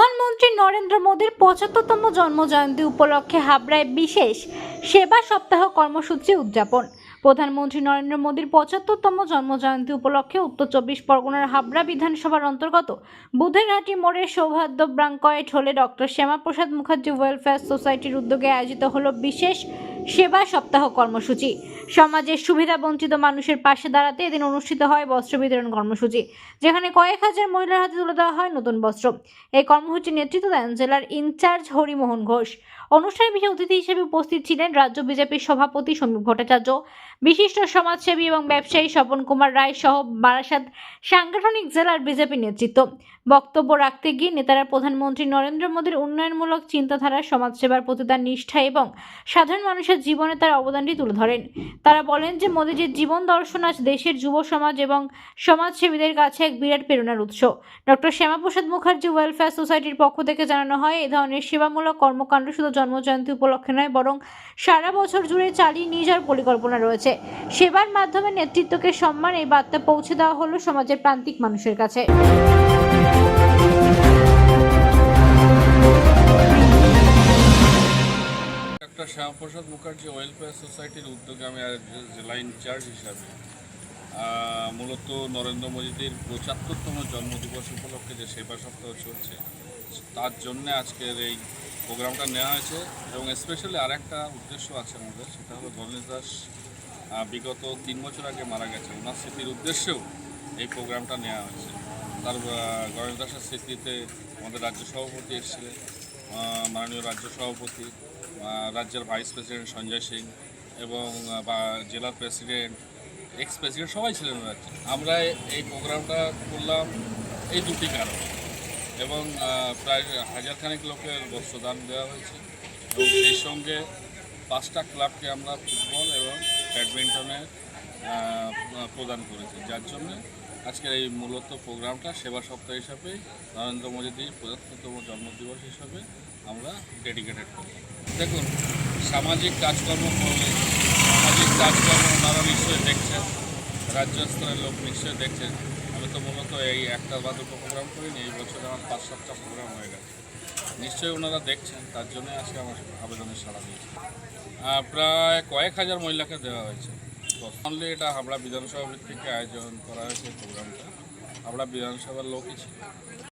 প্রধানমন্ত্রী নরেন্দ্র মোদীর পঁচাত্তরতম জন্মজয়ন্তী উপলক্ষে হাবড়ায় বিশেষ সেবা সপ্তাহ কর্মসূচি উদযাপন। প্রধানমন্ত্রী নরেন্দ্র মোদীর পঁচাত্তরতম জন্মজয়ন্তী উপলক্ষে উত্তর চব্বিশ পরগনার হাবড়া বিধানসভার অন্তর্গত বুধেরহাটি মোড়ে সৌহার্দ্য ব্রাঙ্কয়েট হলে ডক্টর শ্যামাপ্রসাদ মুখার্জি ওয়েলফেয়ার সোসাইটির উদ্যোগে আয়োজিত হলো বিশেষ সেবা সপ্তাহ কর্মসূচি। সমাজের সুবিধা বঞ্চিত মানুষের পাশে দাঁড়াতে এদিন অনুষ্ঠিত হয় বস্ত্র বিতরণ কর্মসূচি, যেখানে কয়েক হাজার মহিলার হাতে তুলে দেওয়া হয় নতুন বস্ত্র। এই কর্মসূচির নেতৃত্ব দেন জেলার ইনচার্জ হরিমোহন ঘোষ। অনুষ্ঠানে বিশেষ অতিথি হিসেবে উপস্থিত ছিলেন রাজ্য বিজেপির সভাপতি সমীপ ভট্টাচার্য, বিশিষ্ট সমাজসেবী এবং ব্যবসায়ী স্বপন কুমার রায় সহ বারাসাত সাংগঠনিক জেলার বিজেপি নেতৃত্ব। বক্তব্য রাখতে গিয়ে নেতারা প্রধানমন্ত্রী নরেন্দ্র মোদীর উন্নয়নমূলক চিন্তাধারা সমাজসেবার প্রতি তার নিষ্ঠা এবং সাধারণ মানুষের জীবনে তার অবদানটি তুলে ধরেন। তারা বলেন যে মোদীজির জীবন দর্শন আজ দেশের যুব সমাজ এবং সমাজসেবীদের কাছে এক বিরাট প্রেরণার উৎস। ডক্টর শ্যামাপ্রসাদ মুখার্জি ওয়েলফেয়ার সোসাইটির পক্ষ থেকে জানানো হয়, এ ধরনের সেবামূলক কর্মকাণ্ড শুধু জন্মজয়ন্তী উপলক্ষে নয়, বরং সারা বছর জুড়ে চালিয়ে নিয়ে যাওয়ার পরিকল্পনা রয়েছে। সেবার মাধ্যমে নেতৃত্বকে সম্মান, এই বার্তা পৌঁছে দেওয়া হলো সমাজের প্রান্তিক মানুষের কাছে। শ্যামপ্রসাদ মুখার্জি ওয়েলফেয়ার সোসাইটির উদ্যোগে আমি জেলা ইনচার্জ হিসাবে মূলত নরেন্দ্র মোদীর পঁচাত্তরতম জন্মদিবস উপলক্ষে যে সেবা সপ্তাহ চলছে, তার জন্য আজকের এই প্রোগ্রামটা নেওয়া হয়েছে এবং স্পেশালি আর একটা উদ্দেশ্য আছে আমাদের, সেটা হলো গণেশ দাস বিগত তিন বছর আগে মারা গেছে। ওনার স্মৃতির উদ্দেশ্যেও এই প্রোগ্রামটা নেওয়া হয়েছে। তার গণেশ দাসের স্মৃতিতে আমাদের রাজ্য সভাপতি এসেছিলেন মাননীয় রাজ্য সভাপতি রাজ্যের ভাইস প্রেসিডেন্ট সঞ্জয় সিং এবং বা জেলার প্রেসিডেন্ট, এক্স প্রেসিডেন্ট সবাই ছিলেন রাজ্যে আমরা এই প্রোগ্রামটা করলাম এই দুটি কারণে। এবং প্রায় হাজার খানেক লোকের বস্ত্রদান দেওয়া হয়েছে। এবং সেই সঙ্গে পাঁচটা ক্লাবকে আমরা ফুটবল এবং ব্যাডমিন্টনে প্রদান করেছি। যার জন্য আজকের এই মূলত প্রোগ্রামটা সেবা সপ্তাহ হিসাবে নরেন্দ্র মোদীজির পঁচাত্তরতম জন্মদিবস হিসাবে আমরা ডেডিকেটেড করি দেখুন, সামাজিক কাজকর্ম করলে, সামাজিক কাজকর্ম ওনারা নিশ্চয়ই দেখছেন, রাজ্য স্তরের লোক নিশ্চয়ই দেখছেন। আমি তো মূলত এই একটা বা দুটো প্রোগ্রাম করিনি, এই বছর আমার পাঁচ সাতটা প্রোগ্রাম হয়ে গেছে। নিশ্চয়ই ওনারা দেখছেন, তার জন্যই আজকে আমার আবেদনের সাড়া দিয়েছে। প্রায় কয়েক হাজার মহিলাকে দেওয়া হয়েছে। অনলি এটা হাবড়া বিধানসভা ভিত্তিকে আয়োজন করা হয়েছে প্রোগ্রামটা হাবড়া বিধানসভার লোকই ছিল।